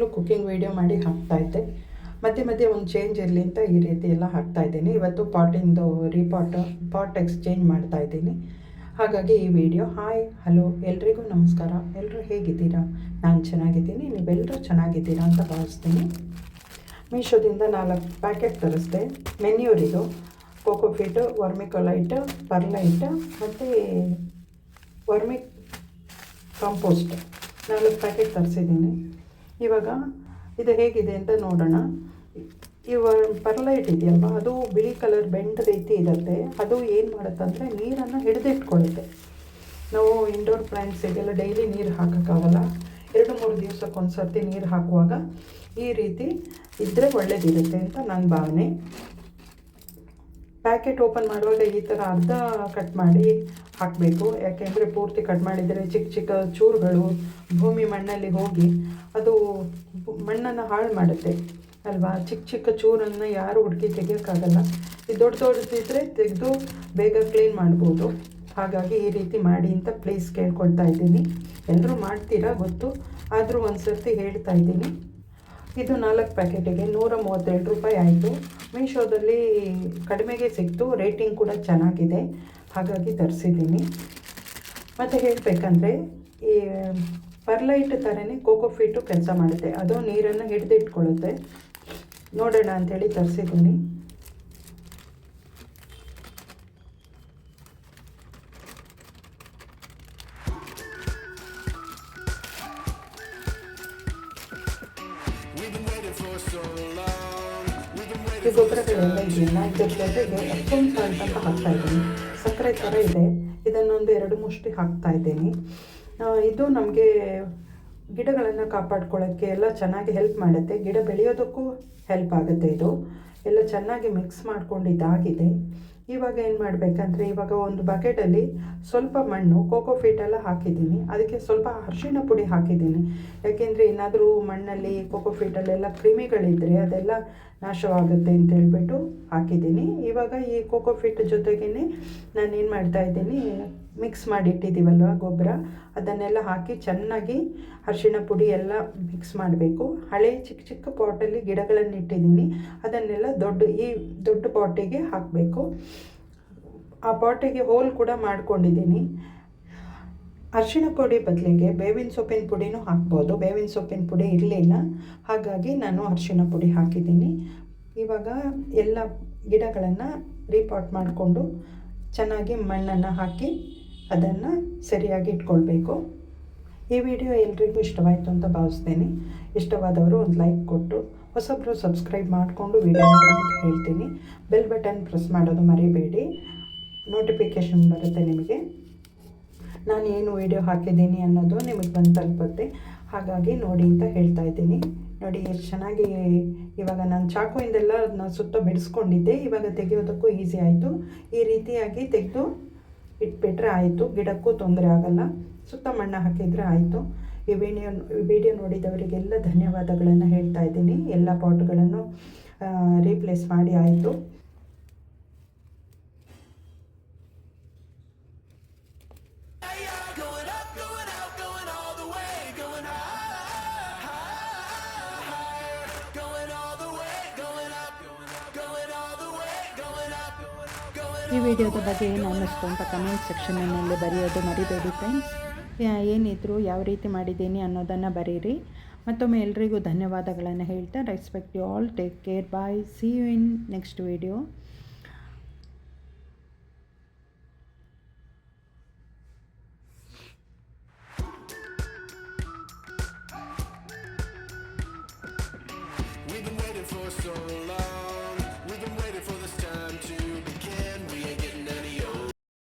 ಯಾವಾಗಲೂ cooking video ಮಾಡಿ ಹಾಕ್ತಾಯಿದ್ದೆ ಮಧ್ಯೆ ಮಧ್ಯೆ ಒಂದು ಚೇಂಜ್ ಇರಲಿ ಅಂತ ಈ ರೀತಿ ಎಲ್ಲ ಹಾಕ್ತಾ ಇದ್ದೀನಿ. ಇವತ್ತು ಪಾಟಿಂದು ರೀಪಾಟ್ ಪಾಟ್ ಎಕ್ಸ್ಚೇಂಜ್ ಮಾಡ್ತಾ ಇದ್ದೀನಿ. ಹಾಗಾಗಿ ಈ ವಿಡಿಯೋ ಹಾಯ್ ಹಲೋ ಎಲ್ರಿಗೂ ನಮಸ್ಕಾರ. ಎಲ್ಲರೂ ಹೇಗಿದ್ದೀರಾ? ನಾನು ಚೆನ್ನಾಗಿದ್ದೀನಿ. ನೀವೆಲ್ಲರೂ ಚೆನ್ನಾಗಿದ್ದೀರಾ ಅಂತ ಭಾವಿಸ್ತೀನಿ. ಮೀಶೋದಿಂದ ನಾಲ್ಕು ಪ್ಯಾಕೆಟ್ ತರಿಸ್ದೆ. ಮೆನ್ಯೂರಿದು ಕೋಕೋಫಿಟ್ ವರ್ಮಿಕೊಲೈಟ್ ಪರ್ಲೈಟ್ ಮತ್ತು ವರ್ಮಿ ಕಾಂಪೋಸ್ಟ್ ನಾಲ್ಕು ಪ್ಯಾಕೆಟ್ ತರಿಸಿದ್ದೀನಿ. ಇವಾಗ ಇದು ಹೇಗಿದೆ ಅಂತ ನೋಡೋಣ. ಇವ ಪರ್ಲೈಟ್ ಇದೆಯಲ್ವ? ಅದು ಬಿಳಿ ಕಲರ್ ಬೆಂಡ್ ರೀತಿ ಇರುತ್ತೆ. ಅದು ಏನು ಮಾಡುತ್ತೆ ಅಂದರೆ ನೀರನ್ನು ಹಿಡಿದಿಟ್ಕೊಳ್ಳುತ್ತೆ. ನಾವು ಇಂಡೋರ್ ಪ್ಲ್ಯಾಂಟ್ಸಿಗೆಲ್ಲ ಡೈಲಿ ನೀರು ಹಾಕೋಕ್ಕಾಗಲ್ಲ. ಎರಡು, ಮೂರು ದಿವಸಕ್ಕೊಂದು ಸರ್ತಿ ನೀರು ಹಾಕುವಾಗ ಈ ರೀತಿ ಇದ್ದರೆ ಒಳ್ಳೆಯದಿರುತ್ತೆ ಅಂತ ನನ್ನ ಭಾವನೆ. ಪ್ಯಾಕೆಟ್ ಓಪನ್ ಮಾಡುವಾಗ ಈ ಥರ ಅರ್ಧ ಕಟ್ ಮಾಡಿ ಹಾಕಬೇಕು. ಯಾಕೆಂದರೆ ಪೂರ್ತಿ ಕಟ್ ಮಾಡಿದರೆ ಚಿಕ್ಕ ಚಿಕ್ಕ ಚೂರುಗಳು ಭೂಮಿ ಮಣ್ಣಲ್ಲಿ ಹೋಗಿ ಅದು ಮಣ್ಣನ್ನು ಹಾಳು ಮಾಡುತ್ತೆ ಅಲ್ವಾ? ಚಿಕ್ಕ ಚಿಕ್ಕ ಚೂರನ್ನು ಯಾರು ಹುಡುಕಿ ತೆಗಿಯೋಕ್ಕಾಗಲ್ಲ. ಈ ದೊಡ್ಡ ದೊಡ್ಡದಿದ್ದರೆ ತೆಗೆದು ಬೇಗ ಕ್ಲೀನ್ ಮಾಡ್ಬೋದು. ಹಾಗಾಗಿ ಈ ರೀತಿ ಮಾಡಿ ಅಂತ ಪ್ಲೀಸ್ ಕೇಳ್ಕೊಳ್ತಾ ಇದ್ದೀನಿ. ಎಲ್ಲರೂ ಮಾಡ್ತೀರಾ ಗೊತ್ತು? ಆದರೂ ಒಂದು ಸರ್ತಿ ಹೇಳ್ತಾ ಇದ್ದೀನಿ. ಇದು ನಾಲ್ಕು ಪ್ಯಾಕೆಟಿಗೆ ನೂರ ಮೂವತ್ತೆರಡು ರೂಪಾಯಿ ಆಯಿತು. ಮೀಶೋದಲ್ಲಿ ಕಡಿಮೆಗೆ ಸಿಕ್ತು, ರೇಟಿಂಗ್ ಕೂಡ ಚೆನ್ನಾಗಿದೆ. ಹಾಗಾಗಿ ತರಿಸಿದ್ದೀನಿ. ಮತ್ತು ಹೇಳಬೇಕಂದ್ರೆ, ಈ ಪರ್ಲೈಟ್ ಥರನೇ ಕೋಕೋ ಫೀಟು ಕೆಲಸ ಮಾಡುತ್ತೆ. ಅದು ನೀರನ್ನು ಹಿಡಿದಿಟ್ಕೊಳ್ಳುತ್ತೆ. ನೋಡೋಣ ಅಂಥೇಳಿ ತರಿಸಿದ್ದೀನಿ. ಈ ಗೊಬ್ಬರಗಳೆಲ್ಲ ಇದೆಯಲ್ಲ ಇದ್ರ ಜೊತೆಗೆ ಸಾಲ್ಟ್ ಅಂತ ಹಾಕ್ತಾ ಇದ್ದೀನಿ. ಸಕ್ಕರೆ ಥರ ಇದೆ. ಇದನ್ನೊಂದು ಎರಡು ಮುಷ್ಟಿ ಹಾಕ್ತಾ ಇದ್ದೀನಿ. ಇದು ನಮಗೆ ಗಿಡಗಳನ್ನು ಕಾಪಾಡ್ಕೊಳ್ಳೋಕ್ಕೆ ಎಲ್ಲ ಚೆನ್ನಾಗಿ ಹೆಲ್ಪ್ ಮಾಡುತ್ತೆ. ಗಿಡ ಬೆಳೆಯೋದಕ್ಕೂ ಹೆಲ್ಪ್ ಆಗುತ್ತೆ ಇದು. ಎಲ್ಲ ಚೆನ್ನಾಗಿ ಮಿಕ್ಸ್ ಮಾಡ್ಕೊಂಡು ಇದಾಗಿದೆ ಇವಾಗ ಏನು ಮಾಡಬೇಕಂದ್ರೆ, ಇವಾಗ ಒಂದು ಬಕೆಟಲ್ಲಿ ಸ್ವಲ್ಪ ಮಣ್ಣು ಕೋಕೋ ಫೀಟೆಲ್ಲ ಹಾಕಿದ್ದೀನಿ. ಅದಕ್ಕೆ ಸ್ವಲ್ಪ ಅರಿಶಿಣ ಪುಡಿ ಹಾಕಿದ್ದೀನಿ. ಯಾಕೆಂದರೆ ಏನಾದರೂ ಮಣ್ಣಲ್ಲಿ ಕೋಕೋ ಫೀಟಲ್ಲೆಲ್ಲ ಕ್ರಿಮಿಗಳಿದ್ದರೆ ಅದೆಲ್ಲ ನಾಶವಾಗುತ್ತೆ ಅಂತ ಹೇಳ್ಬಿಟ್ಟು ಹಾಕಿದ್ದೀನಿ. ಇವಾಗ ಈ ಕೋಕೋ ಫೀಟ್ ಜೊತೆಗೇ ನಾನು ಏನು ಮಾಡ್ತಾ ಮಾಡಿ ಮಿಕ್ಸ್ ಮಾಡಿಟ್ಟಿದ್ದೀವಲ್ವ ಗೊಬ್ಬರ? ಅದನ್ನೆಲ್ಲ ಹಾಕಿ ಚೆನ್ನಾಗಿ ಅರಿಶಿಣ ಪುಡಿ ಎಲ್ಲ ಮಿಕ್ಸ್ ಮಾಡಬೇಕು. ಹಳೆ ಚಿಕ್ಕ ಚಿಕ್ಕ ಪಾಟಲ್ಲಿ ಗಿಡಗಳನ್ನು ಇಟ್ಟಿದ್ದೀನಿ. ಅದನ್ನೆಲ್ಲ ದೊಡ್ಡ ಈ ದೊಡ್ಡ ಪಾಟಿಗೆ ಹಾಕಬೇಕು. ಆ ಪಾಟಿಗೆ ಹೋಲ್ ಕೂಡ ಮಾಡ್ಕೊಂಡಿದ್ದೀನಿ. ಅರಿಶಿಣ ಪುಡಿ ಬದಲಿಗೆ ಬೇವಿನ ಸೊಪ್ಪಿನ ಪುಡಿನೂ ಹಾಕ್ಬೋದು. ಬೇವಿನ ಸೊಪ್ಪಿನ ಪುಡಿ ಇರಲಿಲ್ಲ. ಹಾಗಾಗಿ ನಾನು ಅರಿಶಿಣ ಪುಡಿ ಹಾಕಿದ್ದೀನಿ. ಇವಾಗ ಎಲ್ಲ ಗಿಡಗಳನ್ನು ರೀಪಾಟ್ ಮಾಡಿಕೊಂಡು ಚೆನ್ನಾಗಿ ಮಣ್ಣನ್ನು ಹಾಕಿ ಅದನ್ನು ಸರಿಯಾಗಿ ಇಟ್ಕೊಳ್ಬೇಕು. ಈ ವಿಡಿಯೋ ಎಲ್ರಿಗೂ ಇಷ್ಟವಾಯಿತು ಅಂತ ಭಾವಿಸ್ತೇನೆ. ಇಷ್ಟವಾದವರು ಒಂದು ಲೈಕ್ ಕೊಟ್ಟು, ಹೊಸಬ್ರು ಸಬ್ಸ್ಕ್ರೈಬ್ ಮಾಡಿಕೊಂಡು ವಿಡಿಯೋ ಹೇಳ್ತೀನಿ. ಬೆಲ್ ಬಟನ್ ಪ್ರೆಸ್ ಮಾಡೋದು ಮರಿಬೇಡಿ. ನೋಟಿಫಿಕೇಷನ್ ಬರುತ್ತೆ ನಿಮಗೆ. ನಾನು ಏನು ವಿಡಿಯೋ ಹಾಕಿದ್ದೀನಿ ಅನ್ನೋದು ನಿಮಗೆ ಬಂದು ತಲುಪುತ್ತೆ. ಹಾಗಾಗಿ ನೋಡಿ ಅಂತ ಹೇಳ್ತಾ ಇದ್ದೀನಿ. ನೋಡಿ, ಎಷ್ಟು ಚೆನ್ನಾಗಿ ಇವಾಗ ನಾನು ಚಾಕುವಿಂದೆಲ್ಲ ಅದನ್ನ ಸುತ್ತ ಬಿಡಿಸ್ಕೊಂಡಿದ್ದೆ. ಇವಾಗ ತೆಗೆಯೋದಕ್ಕೂ ಈಸಿ ಆಯಿತು. ಈ ರೀತಿಯಾಗಿ ತೆಗೆದು ಇಟ್ಬಿಟ್ರೆ ಆಯಿತು. ಗಿಡಕ್ಕೂ ತೊಂದರೆ ಆಗಲ್ಲ. ಸುತ್ತ ಮಣ್ಣು ಹಾಕಿದರೆ ಆಯಿತು. ಈ ವಿಡಿಯೋ ವಿಡಿಯೋ ನೋಡಿದವರಿಗೆಲ್ಲ ಧನ್ಯವಾದಗಳನ್ನು ಹೇಳ್ತಾ ಇದ್ದೀನಿ. ಎಲ್ಲ ಪಾಟ್ಗಳನ್ನು ರೀಪ್ಲೇಸ್ ಮಾಡಿ ಆಯಿತು. ಈ ವಿಡಿಯೋದ ಬಗ್ಗೆ ಏನು ಅನ್ನಿಸ್ತು ಅಂತ ಕಮೆಂಟ್ ಸೆಕ್ಷನ್ನಲ್ಲಿ ಬರೆಯೋದು ಮರಿಬೇಡಿ ಫ್ರೆಂಡ್ಸ್ ಏನಿದ್ರು ಯಾವ ರೀತಿ ಮಾಡಿದ್ದೀನಿ ಅನ್ನೋದನ್ನು ಬರೀರಿ. ಮತ್ತೊಮ್ಮೆ ಎಲ್ರಿಗೂ ಧನ್ಯವಾದಗಳನ್ನು ಹೇಳ್ತಾ respect you all take care bye see you in next video so long.